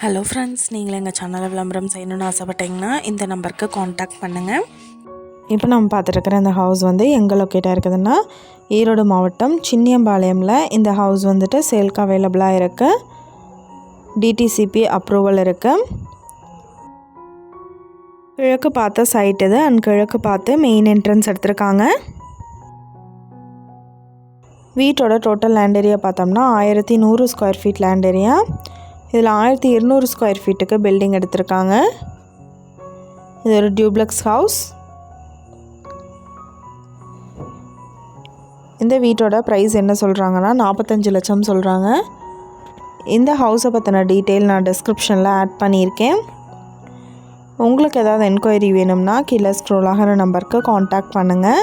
Hello friends நீங்கள் எங்கள் சேனலை விளம்பரம் செய்யணும்னு ஆசைப்பட்டீங்கன்னா இந்த நம்பருக்கு காண்டாக்ட் பண்ணுங்கள் இப்போ நம்ம பார்த்துருக்குற இந்த ஹவுஸ் வந்து எங்கே லொக்கேட்டாக இருக்குதுன்னா ஈரோடு மாவட்டம் சின்னியம்பாளையமில் இந்த ஹவுஸ் வந்துட்டு சேல்க்கு அவைலபிளாக இருக்குது டிடிசிபி அப்ரூவல் இருக்குது கிழக்கு பார்த்த சைட் இது அண்ட் கிழக்கு பார்த்து மெயின் என்ட்ரன்ஸ் எடுத்திருக்காங்க. வீட்டோட டோட்டல் லேண்ட் ஏரியா பார்த்தோம்னா ஆயிரத்தி நூறு ஸ்கொயர் ஃபீட் லேண்ட் ஏரியா இதில் ஆயிரத்தி இருநூறு ஸ்கொயர் ஃபீட்டுக்கு பில்டிங் எடுத்திருக்காங்க. இது ஒரு டியூப்ளெக்ஸ் ஹவுஸ் இந்த வீட்டோட ப்ரைஸ் என்ன சொல்கிறாங்கன்னா நாற்பத்தஞ்சு லட்சம் சொல்கிறாங்க இந்த ஹவுஸை பற்றின டீட்டெயில் நான் டிஸ்கிரிப்ஷனில் ஆட் பண்ணியிருக்கேன். உங்களுக்கு ஏதாவது என்கொயரி வேணும்னா கீழே ஸ்க்ரோல் ஆகிற நம்பருக்கு காண்டாக்ட் பண்ணுங்கள்